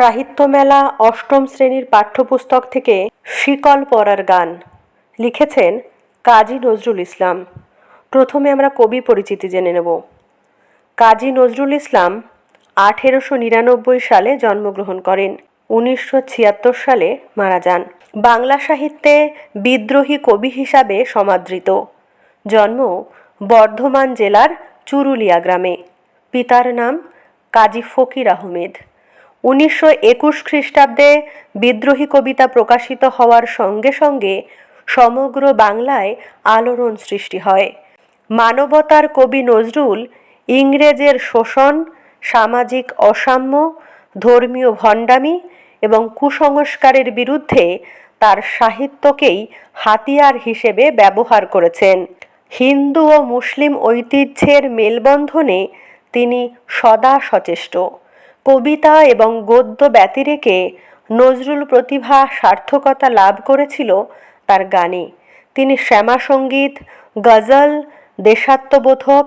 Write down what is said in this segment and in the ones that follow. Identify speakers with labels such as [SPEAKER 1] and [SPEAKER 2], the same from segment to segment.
[SPEAKER 1] সাহিত্য মেলা অষ্টম শ্রেণির পাঠ্যপুস্তক থেকে শিকল পরার গান। লিখেছেন কাজী নজরুল ইসলাম। প্রথমে আমরা কবি পরিচিতি জেনে নেব। কাজী নজরুল ইসলাম আঠেরোশো নিরানব্বই সালে জন্মগ্রহণ করেন। উনিশশো ছিয়াত্তর সালে মারা যান। বাংলা সাহিত্যে বিদ্রোহী কবি হিসাবে সমাদৃত। জন্ম বর্ধমান জেলার চুরুলিয়া গ্রামে। পিতার নাম কাজী ফকির আহমেদ। উনিশশো একুশ খ্রিস্টাব্দে বিদ্রোহী কবিতা প্রকাশিত হওয়ার সঙ্গে সঙ্গে সমগ্র বাংলায় আলোড়ন সৃষ্টি হয়। মানবতার কবি নজরুল ইংরেজের শোষণ, সামাজিক অসাম্য, ধর্মীয় ভণ্ডামি এবং কুসংস্কারের বিরুদ্ধে তার সাহিত্যকেই হাতিয়ার হিসেবে ব্যবহার করেছেন। হিন্দু ও মুসলিম ঐতিহ্যের মেলবন্ধনে তিনি সদা সচেষ্ট। কবিতা এবং গদ্য ব্যতিরেকে নজরুল প্রতিভা সার্থকতা লাভ করেছিল তার গানে। তিনি শ্যামাসঙ্গীত গজল, দেশাত্মবোধক,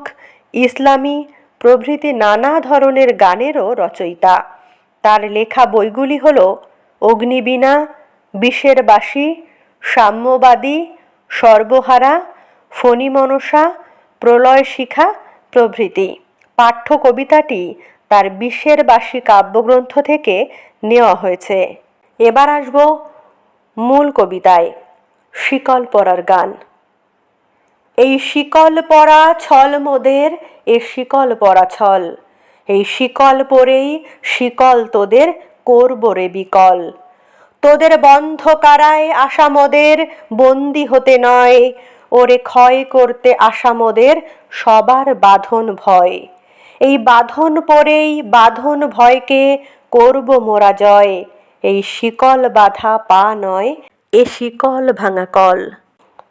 [SPEAKER 1] ইসলামী প্রভৃতি নানা ধরনের গানেরও রচয়িতা। তার লেখা বইগুলি হল অগ্নিবীণা, বিষের বাসী, সাম্যবাদী, সর্বহারা ফণিমনসা প্রলয় শিখা প্রভৃতি। পাঠ্য কবিতাটি তার বিশ্বের বাসী কাব্যগ্রন্থ থেকে নেওয়া হয়েছে। এবার আসব মূল কবিতায়, শিকল পরার গান। এই শিকল পরা ছল মোদের, এ শিকল পরা ছল। এই শিকল পরেই শিকল তোদের করব রে বিকল। তোদের বন্ধ কারায় আশা মোদের, বন্দি হতে নয়। ওরে ক্ষয় করতে আশা মোদের, সবার বাঁধন ভয়। এই বাঁধন পরেই বাঁধন ভয়কে করব মোরা জয়। এই শিকল বাধা পা নয়, এ শিকল ভাঙা কল।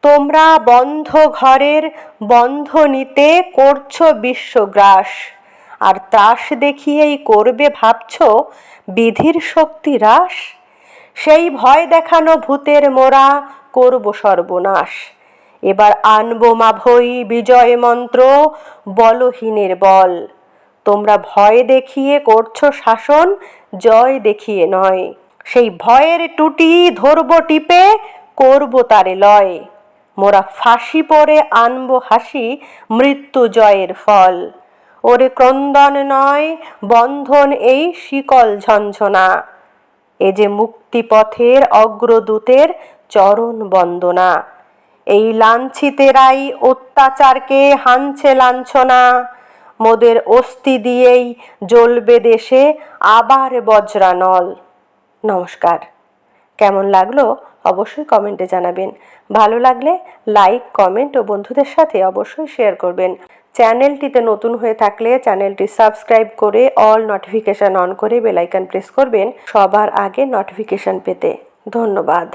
[SPEAKER 1] তোমরা বন্ধ ঘরের বন্ধ নিতে করছ বিশ্বগ্রাস আর ত্রাস দেখিয়েই করবে ভাবছ বিধির শক্তি হ্রাস। সেই ভয় দেখানো ভূতের মোরা করব সর্বনাশ। এবার আনব মাভই বিজয় মন্ত্র বলহীনের বল। তোমরা ভয় দেখিয়ে করছ শাসন, জয় দেখিয়ে নয়। সেই ভয়ের টুটি ধরবো টিপে, করব তারে লয়। মোরা ফাঁসি পরে আনব হাসি, মৃত্যু জয়ের ফল। ওরে ক্রন্দন নয়, বন্ধন এই শিকল ঝঞ্ঝনা এ যে মুক্তিপথের অগ্রদূতের চরণ বন্দনা। এই লাঞ্ছিতেরাই অত্যাচারকে হানছে লাঞ্ছনা। মোদের অস্থি দিয়েই জ্বলবে দেশে আবার বজ্রানল নমস্কার। কেমন লাগল অবশ্যই কমেন্টে জানাবেন। ভালো লাগলে লাইক, কমেন্ট ও বন্ধুদের সাথে অবশ্যই শেয়ার করবেন। চ্যানেলটিতে নতুন হয়ে থাকলে চ্যানেলটি সাবস্ক্রাইব করে অল নোটিফিকেশান অন করে বেলাইকান প্রেস করবেন সবার আগে নোটিফিকেশান পেতে। ধন্যবাদ।